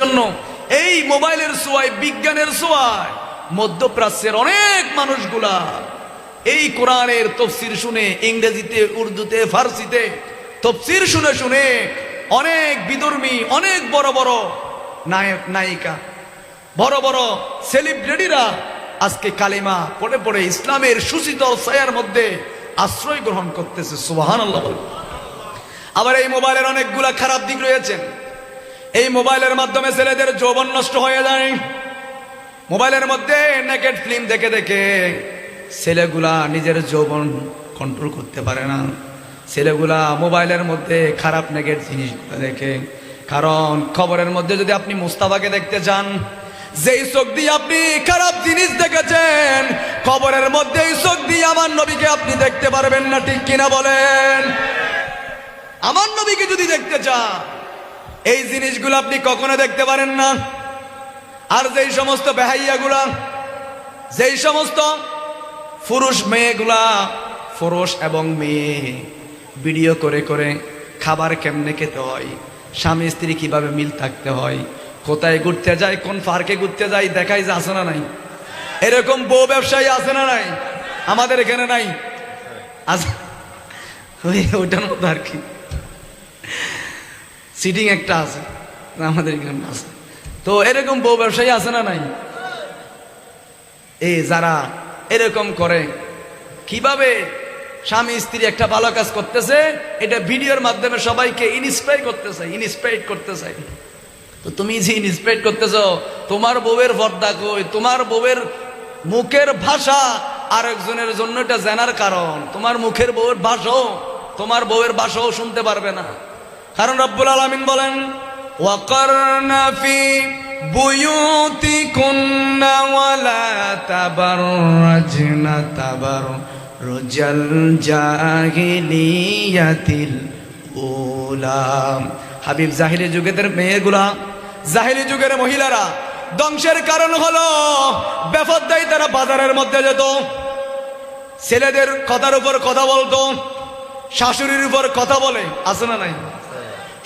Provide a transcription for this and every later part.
জন্য এই মোবাইলের সোয়ায় বিজ্ঞানের সোয়ায় মধ্যপ্রাচ্যের অনেক মানুষগুলা এই কোরআনের তফসির শুনে, ইংরেজিতে, উর্দুতে, ফার্সিতে তফসির শুনে শুনে অনেক বিদর্মী, অনেক বড় বড় নায়ক, নায়িকা, বড় বড় সেলিব্রিটিরা আজকে কালিমা পড়ে পড়ে ইসলামের সুশীতল ছায়ার মধ্যে আশ্রয় গ্রহণ করতেছে সুবাহান আবার এই মোবাইলের অনেকগুলা খারাপ দিক রয়েছে। এই মোবাইলের মাধ্যমে ছেলেদের যৌবন নষ্ট হয়ে যায়। মোবাইলের মধ্যে নেকেট ফিল্ম দেখে দেখে ছেলেগুলা নিজের যৌবন কন্ট্রোল করতে পারে না। ছেলেগুলা মোবাইলের মধ্যে খারাপ নেগেট জিনিস দেখে। কারণ খবরের মধ্যে যদি আপনি মুস্তাফাকে দেখতে চান, যেই চোখ দিয়ে আপনি খারাপ জিনিস দেখেছেন, খবরের মধ্যে এই চোখ দিয়ে আমার নবীকে আপনি দেখতে পারবেন না, ঠিক কিনা বলেন? আমার নবীকে যদি দেখতে চান এই জিনিসগুলো আপনি কখনো দেখতে পারেন না। আর যেই সমস্ত বেহাইয়াগুলা, যেই সমস্ত পুরুষ মেয়েগুলা, পুরুষ এবং মেয়ে, ভিডিও করে করে খাবার কেমনে খেতে হয়, স্বামী স্ত্রী কীভাবে মিল থাকতে হয়, কোথায় ঘুরতে যায়, কোন পার্কে ঘুরতে যায়, দেখাই যে আসে না নাই? এরকম বউ ব্যবসায়ী আছে না নাই? আমাদের এখানে নাই? আছে ওই ওইটার মতো আর কি। সিটিং একটা আছে, আমাদের এখানে আছে। তো এরকম বউ ব্যবসায়ী আছে না নাই? এই যারা এরকম করে, কীভাবে স্বামী স্ত্রী একটা ভালো কাজ করতেছে, এটা ভিডিওর মাধ্যমে সবাইকে ইনস্পায়ার করতেছে ইনস্পায়ার করতেছে। তো তুমি যে ইনস্পায়ার করতেছ, তোমার বউয়ের পর্দা কই? তোমার বউয়ের মুখের ভাষা আরেকজনের জন্য এটা জানার কারণ। তোমার মুখের বউয়ের ভাষাও, তোমার বউয়ের ভাষাও শুনতে পারবে না। কারণ রব্বুল আলমিন বলেন ওয়াকর্ণাফি বুয়ুতি কুন্না ওয়ালা তাবার রাজনা রোজাল হাবিব, জাহিলি যুগেদের মেয়েগুলা, জাহিলি যুগের মহিলারা, ধ্বংসের কারণ হলো বেফদ্দাই তারা বাজারের মধ্যে যেত, ছেলেদের কথার উপর কথা বলতো, শাশুড়ির উপর কথা বলে, আছে না নাই?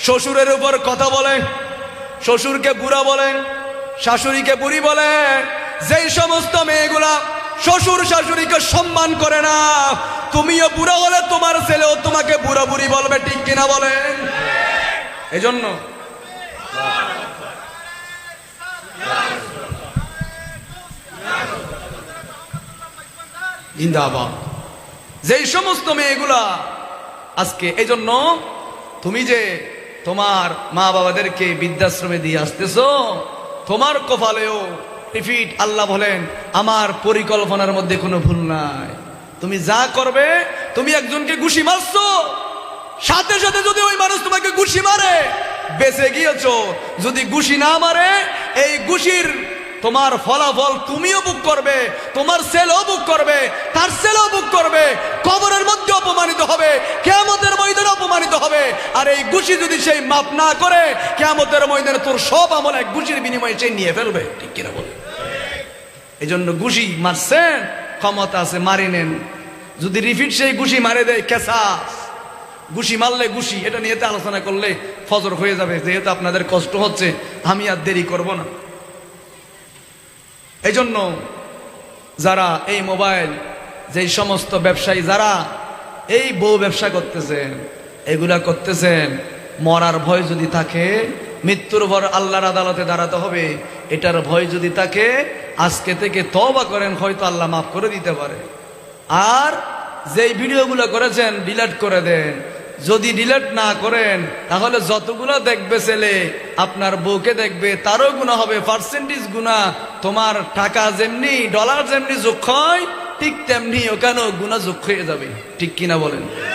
শ্বশুরের উপর কথা বলেন, শ্বশুরকে বুড়া বলেন, শাশুড়িকে বুড়ি বলেন, যেই সমস্ত মেয়েগুলা শ্বশুর শাশুড়িকে সম্মান করে না, তুমিও বুড়া হলে তোমার ছেলেও তোমাকে বুড়া বুড়ি বলবে, ঠিক কিনা বলেন? এজন্য জিন্দাবাদ। যেই সমস্ত মেয়েগুলা আজকে এই জন্য তুমি যে তোমার মা বাবাদেরকে বৃদ্ধাশ্রমে দিয়ে আসতেছো? তোমার কপালেও রিপিট আল্লাহ বলেন, আমার পরিকল্পনার মধ্যে কোনো ভুল নাই। তুমি যা করবে, তুমি একজনকে ঘুষি মারছো। সাথে সাথে যদি ওই মানুষ তোমাকে ঘুষি মারে, বেঁচে গিয়েছো। যদি ঘুষি না মারে, এই ঘুষির তোমার ফলাফল তুমিও বুক করবে, তোমার সেলও বুক করবে, তার সেলও বুক করবে, কবরের মধ্যে অপমানিত হবে, কেয়ামতের ময়দানে অপমানিত হবে। আর এই গুছি যদি সেই মাপ না করে, কেয়ামতের ময়দানে তোর সব আমল এক গুছির বিনিময়ে সেই নিয়ে ফেলবে। ঠিক কিনা বলে? এই জন্য গুছি মারছেন, ক্ষমতা আছে, মারি নেন। যদি রিফিট সেই গুছি মারে দেয়, কেসাস। গুছি মারলে গুছি এটা নিয়ে আলোচনা করলে ফজর হয়ে যাবে। যেহেতু আপনাদের কষ্ট হচ্ছে, আমি আর দেরি করব না। এই জন্য যারা এই মোবাইল, যেই সমস্ত ব্যবসায়ী যারা, এই বউ ব্যবসা করতেছেন এগুলা করতেছেন, মরার ভয় যদি থাকে, মৃত্যুর ভর আল্লাহর আদালতে দাঁড়াতে হবে। এটার ভয় যদি থাকে, আজকে থেকে তবা করেন, হয়তো আল্লাহ মাফ করে দিতে পারে। আর যেই ভিডিওগুলো করেছেন, ডিলেট করে দেন। যদি ডিলেট না করেন, তাহলে যতগুলো দেখবে ছেলে, আপনার বউকে দেখবে, তারও গুণা হবে। পার্সেন্টেজ গুণা তোমার টাকা যেমনি ডলার যেমনি যোগ হয়, ঠিক তেমনি ওখানেও গুণা যোগ হয়ে যাবে। ঠিক কিনা বলেন?